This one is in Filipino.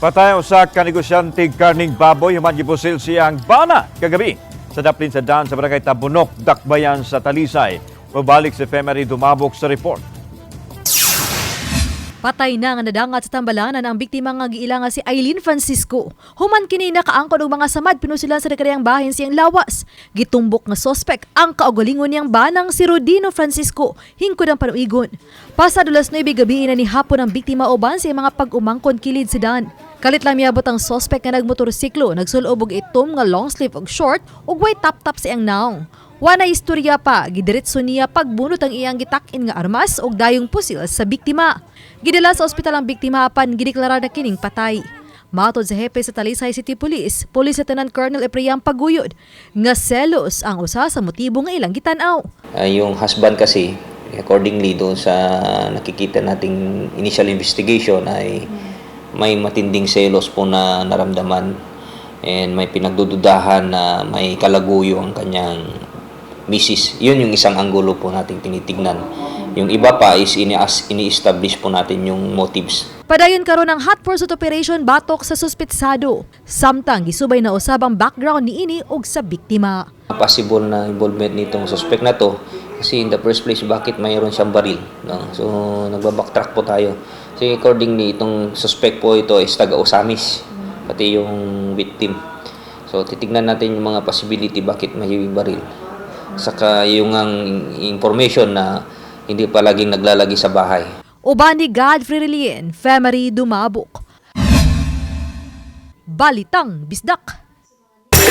Patay usa ka negosyante baboy human gibusil siyang bana kagabi sa daplin sa Dan sa barangay Tabunok, Dakbayan sa Talisay. Mabalik sa Efemery dumabok sa report. Patay na nga nadangat sa tambalanan ang biktima nga giila nga si Eileen Francisco. Human kini nakaangkon og mga samad pinusilan sa nakariyang bahin siyang lawas. Gitumbok nga sospek ang kaugalingon niyang banang si Rodino Francisco hingkod ang panuigon. Pasado las 9 gabi na ni hapon ang biktima uban sa mga pag-umangkon kilid si Dan. Kalit lang miabot ang sospek nga nagmotorsiklo, nagsulob og itom nga long sleeve og short ug way tap-tap sa iyang naong. Wana istorya pa, gidiretso niya pagbunot ang iyang gitakin nga armas og dayong pusil sa biktima. Gidala sa ospital ang biktima apan gideklara na kining patay. Matod sa hepe sa Talisay City Police, Police Lieutenant Colonel Epriang Paguyod, nga selos ang usa sa motibo nga ilang gitanaw. Ah, yung husband kasi, accordingly doon sa nakikita nating initial investigation ay may matinding selos po na naramdaman and may pinagdududahan na may kalaguyo ang kanyang misis. Yun yung isang anggulo po nating tinitignan. Yung iba pa is ini-establish po natin yung motives Padayon karon ang hot pursuit operation batok sa suspetsado. Samtang gisubay na usab ang background ni ini og sa biktima. possible na involvement nitong suspect na to kasi in the first place bakit mayroon siyang baril no? so nagba-backtrack po tayo so accordingly itong suspect po ito is taga Osamis pati yung victim so titignan natin yung mga possibility bakit may baril saka yung ang information na hindi palaging naglalagi sa bahay Uban ni Godfrey Relien, Femery Dumabok. Balitang Bisdak.